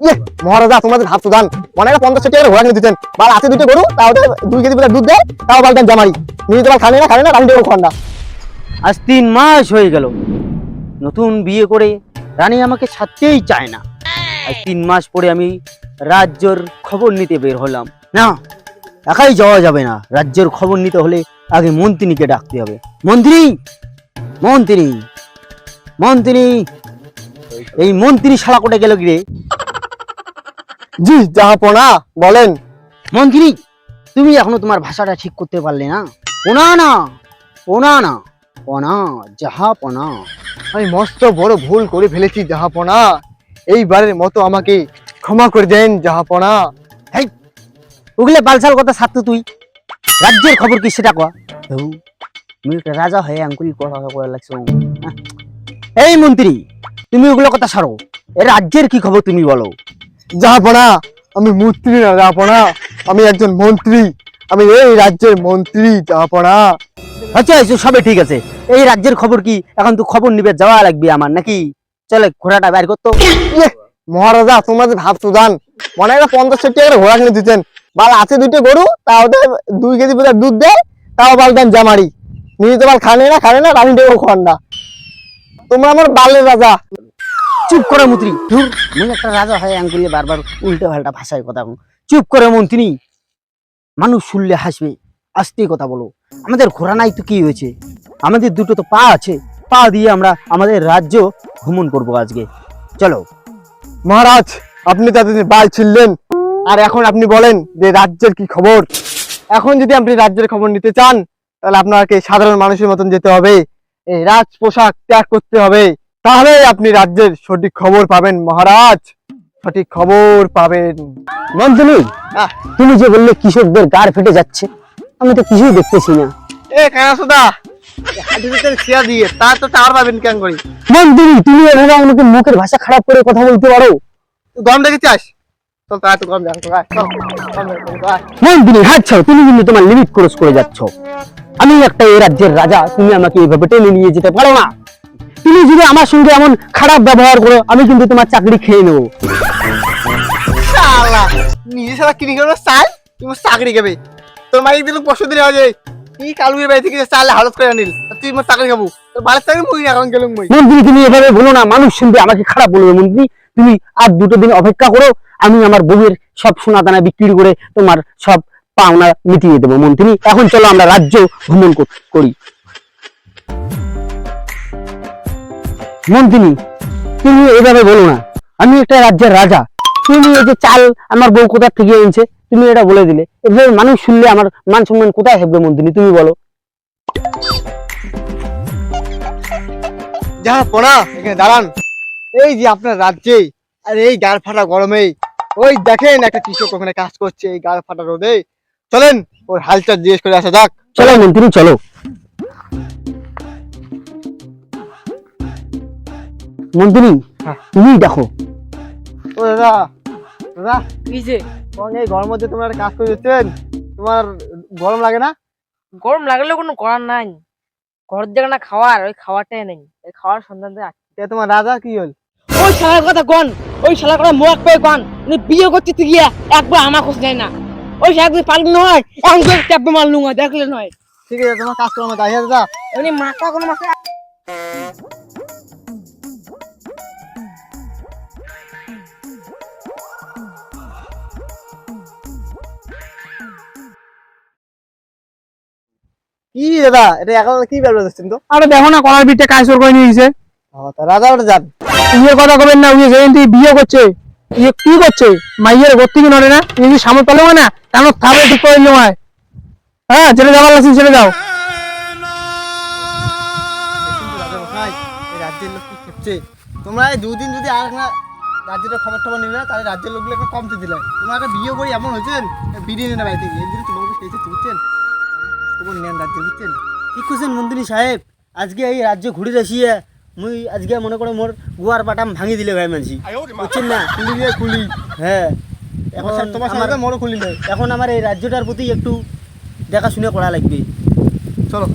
ইয়ে মহারাজা, তোমাদের ভাবছ দান মনে হয় পঞ্চাশ টাকা ঘোড়া কিনে দিতেন। বাল আছে দুটো গরু, তাও দুই কেজি দুধ দেয়, তাও বালতেন জামারি। নিজে তোমার খানে না খানে না রানি খন্ডা আজ তিন মাস হয়ে গেল। নতুন বিয়ে করে রানী আমাকে ছাড়তেই চায় না। আজ তিন মাস পরে আমি রাজ্যর খবর নিতে বের হলাম। না, একাই যাওয়া যাবে না। রাজ্যের খবর নিতে হলে আগে মন্ত্রীকে ডাকতে হবে। মন্ত্রী! মন্ত্রী! মন্ত্রী! এই মন্ত্রী শালা কোটে গেল কি রে? জি জাহাপনা বলেন। মন্ত্রী তুমি এখনও তোমার ভাষাটা ঠিক করতে পারলে না। ওনা না ওনা না পনা যাহা পনা। আমি মস্ত বড় ভুল করে ফেলেছি জাহাপনা এইবারের মতো আমাকে ক্ষমা করে দেন জাহাপনা ওগুলো বালসাল কথা ছাড়তো তুই। রাজ্যের খবর কি সেটা কয়া? তুমি একটা রাজা হয়ে আঙ্কুলি কথা কয়া লাগছো। এই মন্ত্রী তুমি ওগুলো কথা ছাড়ো। এ রাজ্যের কি খবর তুমি বলো? জাহাপনা আমি মন্ত্রী না জাহাপনা আমি একজন মন্ত্রী আমি এই রাজ্যের মন্ত্রী জাহাপনা আচ্ছা আচ্ছা সবে ঠিক আছে। এই রাজ্যের খবর কি? এখন তো খবর নিবে যাওয়া লাগবে আমার নাকি? চলে ঘোড়াটা বের করতো। ইয়ে, মহারাজা তোমাদের ভাবছ দান মনে হয় পঞ্চাশ ষাট টাকা ঘোড়া কিনে দিতেন। বাল আছে দুটো গরু তাও তো দুই কেজি বোধহয় দুধ দেয় তাও বালতেন জামারি। নিজে তো বাল খানে না খানে না রানি দেবো খন্ডা তোমরা আমার বালের রাজা। চুপ করে মন্ত্রী ধুর মনে একটা রাজা হয় আঙ্গুলে বারবার উল্টে পাল্টা ভাষায় কথা বলো। চুপ করে মন্ত্রী মানুষ শুনলে হাসবে আস্তে কথা বলো। আমাদের ঘোড়া নাই তো কি হয়েছে? আমাদের দুটো তো পা আছে পা দিয়ে আমরা আমাদের রাজ্য ভ্রমণ করব আজকে। চলো। মহারাজ আপনি তাদের বাল ছিললেন। আর এখন আপনি বলেন যে রাজ্যের কি খবর? এখন যদি আপনি রাজ্যের খবর নিতে চান তাহলে আপনাকে সাধারণ মানুষের মতন যেতে হবে। এই রাজ পোশাক ত্যাগ করতে হবে। তাহলে আপনি রাজ্যের সঠিক খবর পাবেন মহারাজ। সঠিক খবর পাবেন। মন্ত্রী তুমি যে বললে কৃষকদের গাড় ফেটে যাচ্ছে আমি তো কিছুই দেখতেছি না। এ কানা সুদা হাঁটুতে দিয়ে তার তো টাওয়ার পাবেন কেন করি? মন্ত্রী তুমি এভাবে আমাকে মুখের ভাষা খারাপ করে কথা বলতে পারো? তুই গম দেখে চাস চল তা একটু গম দেখ চল আয়, চল, গম দেখ, চল, আয়। মন্ত্রী হাত ছাড়ো তুমি কিন্তু তোমার লিমিট ক্রস করে যাচ্ছ। আমি একটা এই রাজ্যের রাজা তুমি আমাকে এইভাবে টেনে নিয়ে যেতে পারো না। তুমি যদি আমার সঙ্গে এমন খারাপ ব্যবহার করো আমি কিন্তু তোমার চাকরি খেয়ে নেব। নিজে সারা কিনে চাল? তুমি চাকরি খাবে। তোর দিল পরশু দিন হবে কি কালুয়ের বাড়ি থেকে চাল হালত করে আনিল? তুই মোর চাকরি খাব। তোর বাড়ির চাকরি মুই এখন গেলুম মই। মন্ত্রী তুমি এভাবে বলো না মানুষ শুনবে আমাকে খারাপ বলবে মন্ত্রী। তুমি আর দুটো দিন অপেক্ষা করো আমি আমার বউয়ের সব সোনা দানা বিক্রি করে তোমার সব পাওনা মিটিয়ে দেবো মন্ত্রী। এখন চলো আমরা রাজ্য ভ্রমণ কর- মন্ত্রী তুমি এভাবে বলো না। আমি একটা রাজ্যের রাজা। তুমি এই যে চাল আমার বউ কোথা থেকে এনেছে তুমি এটা বলে দিলে। এভাবে মানুষ শুনলে আমার মান সম্মান কোথায় থাকবে মন্ত্রী তুমি বলো। যা পোনা এখানে দাঁড়ান। এই যে আপনার রাজ্যে আর এই গাড় ফাটা গরমে ওই দেখেন একটা কৃষক ওখানে কাজ করছে এই গাড় ফাটা রোদে। চলেন ওর হালচাল জিজ্ঞেস করে আসা যাক। চলো মন্ত্রী চলো। মন্ত্রী হ্যাঁ। তুমি দেখো। ও দাদা দাদা কিসে তোমার এই গরম মধ্যে তোমরা কাজ করে দিচ্ছেন তোমার গরম লাগে না? গরম কোনো করার নাই। ঘর থেকে না খাওয়ার ওই খাওয়াটাই নেই। ওই খাওয়ার সন্ধান দিয়ে আসছি। তোমার রাজা কি হল? ওই শালার কথা গন ওই শালার কথা মোয়াক পেয়ে গন বিয়ে করতে তুই গিয়া একবার আমার খোঁজ নেয় না। ওই ট্যাপে মারলু দেখলে নয়। ঠিক আছে তোমার কাজ করো দাদা। এমনি মাথা কোনো মাথা কি দাদা এটা এখন কি ব্যাপার দিচ্ছেন তো আরে দেখো না কলার বিটটা কাজ করে নিয়ে গেছে ও, তা রাজা ওটা যান। ইয়ে কথা কবেন না উনি যেদিন তুই বিয়ে করছে। ইয়ে কি করছে? মাইয়ের কি নড়ে না? ইনি সামনে পেলেও না কেন থামে ঠিক করে হ্যাঁ। ছেড়ে যাবার লাগছে যাও। তোমরা এই দুদিন যদি আর না রাজ্যের খবর টবর নিলে তাহলে রাজ্যের লোকগুলোকে কমতে দিলে। তোমরা একটা বিয়ে করে এমন হয়েছেন বিড়িয়ে নেন বাড়ি থেকে এই জন্য তোমাকে সেই বুঝছেন? খবর নেন রাজ্যে বুঝছেন? কি করছেন মন্ত্রী সাহেব? আজকে এই রাজ্য ঘুরে আসিয়ে মুই আজকে মনে করো মোর গুয়ার বাটাম ভাঙি দিলে ভাই মানছি। বুঝছেন না? খুলি দিয়ে খুলি। হ্যাঁ। এখন এখন তোমার সামনে মোরও খুলি নেই এখন আমার এই রাজ্যটার প্রতি একটু দেখাশুনে করা লাগবে। চলো।